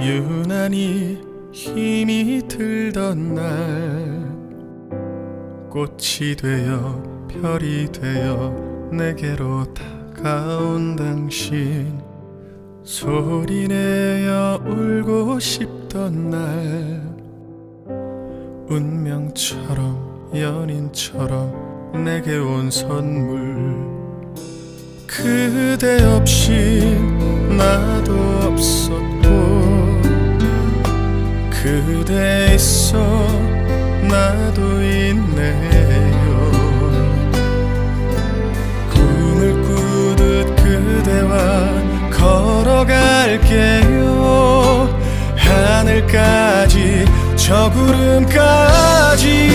유난히 힘이 들던 날. 꽃이 되어 별이 되어 내게로 다가온 당신. 소리내어 울고 싶던 날. 운명처럼 연인처럼 내게 온 선물. 그대 없이 나 그대 있어. 나도 있네요. 꿈을 꾸듯 그대와 걸어갈게요. 하늘까지 저 구름까지